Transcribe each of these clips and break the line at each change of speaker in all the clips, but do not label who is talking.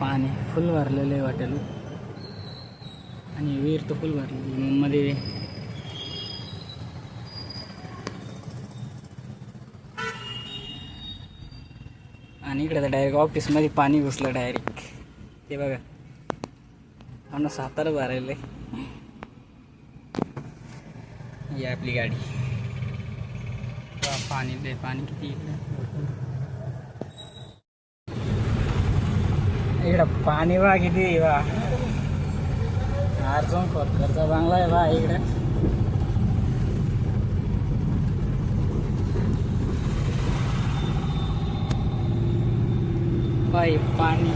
पाणी फुल भरलेलं आहे वाटेल. आणि विहीर तर फुल भरलेली मध्ये आणि इकडे तर डायरेक्ट ऑफिसमध्ये पाणी घुसलं डायरेक्ट ते बघा. हा ना सातारा भरायला ही आपली गाडी. पाणी दे पाणी किती इकडे? इकडं पाणी बा किती वा. अर्जुन खोतकरचा बांगला आहे बा इकडे. बाई पाणी.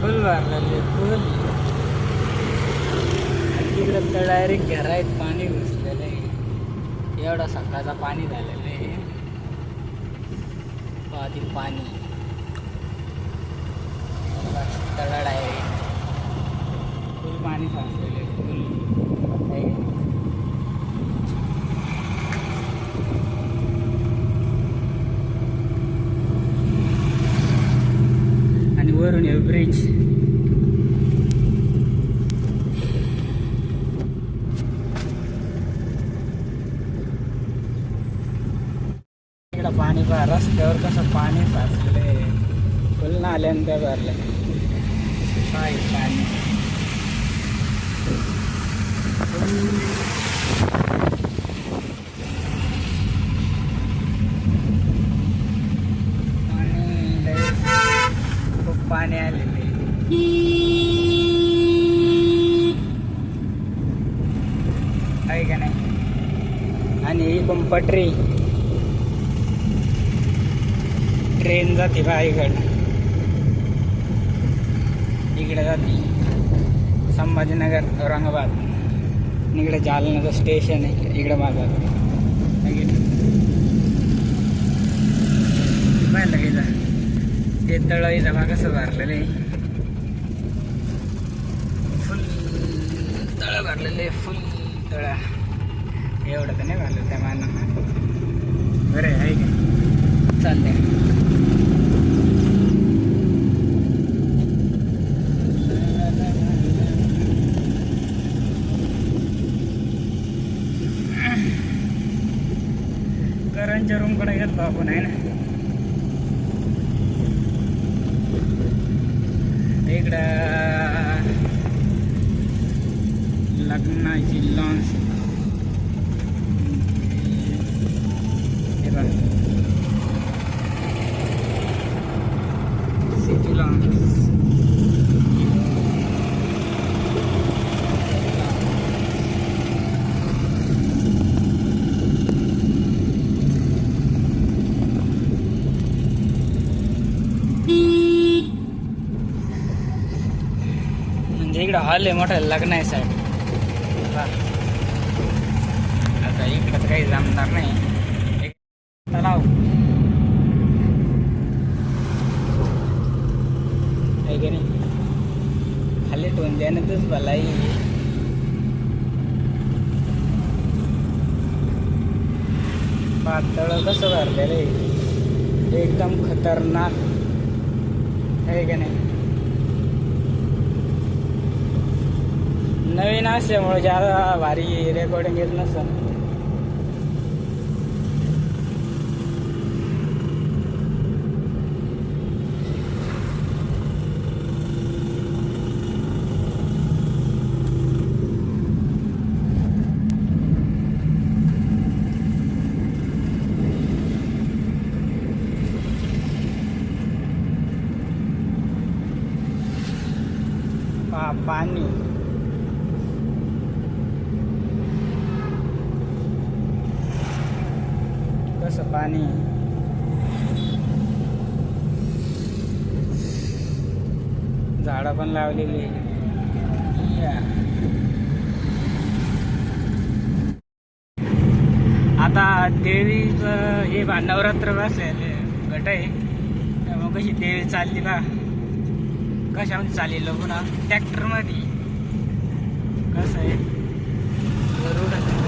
फुल भरलेले फुल. तिकडे तर डायरेक्ट घरात पाणी घुसलेलं आहे. एवढा सकाळचा पाणी झालेलं आहे. आधी पाणी. तळा आहे. फुल पाणी साचलेले फुल. आणि वरून हे ब्रिज इकडं पाणी पहा रस्त्यावर कसं पाणी साचले फुल नाल्यानं भरलं. काय पाणी? पाणी खूप पाणी आलेले आहे का नाही? आणि ही पण पटरी. ट्रेन जाते रायगड इकडं इकडे जाते. संभाजीनगर औरंगाबाद. इकडे जालनाचं स्टेशन आहे. इकडे माझा पाहिलं का इथं? हे तळ इथं कसं भरलेलं आहे. फुल तळ भरलेलं आहे फुल तळ. एवढं तर नाही भरलं त्या मानानं. बरं आहे का? चाललंय करणच्या रूमकडे गेलो आपण आहे ना? इकडं लग्नाची लॉन्स हे सिटी लॉन्स म्हणजे इकडं हॉल आहे मोठा लग्न आहे साहेब आता इकडं तर काही जमणार नाही. एक तलाव. आहे की नाही? खाली भलाई पातळ कसं भरलेलं आहे? एकदम खतरनाक. आहे की नाही? नवीन असल्यामुळे ज्यादा भारी रेकॉर्डिंग येत नसतं पाणी कसं पाणी. झाडं पण लावलेली या. आता देवीचं हे बा नवरात्र बसले गट आहे. मग कशी देवी चालली बा. कशामध्ये चालली पुन्हा? ट्रॅक्टरमध्ये. कसं आहे? गरुड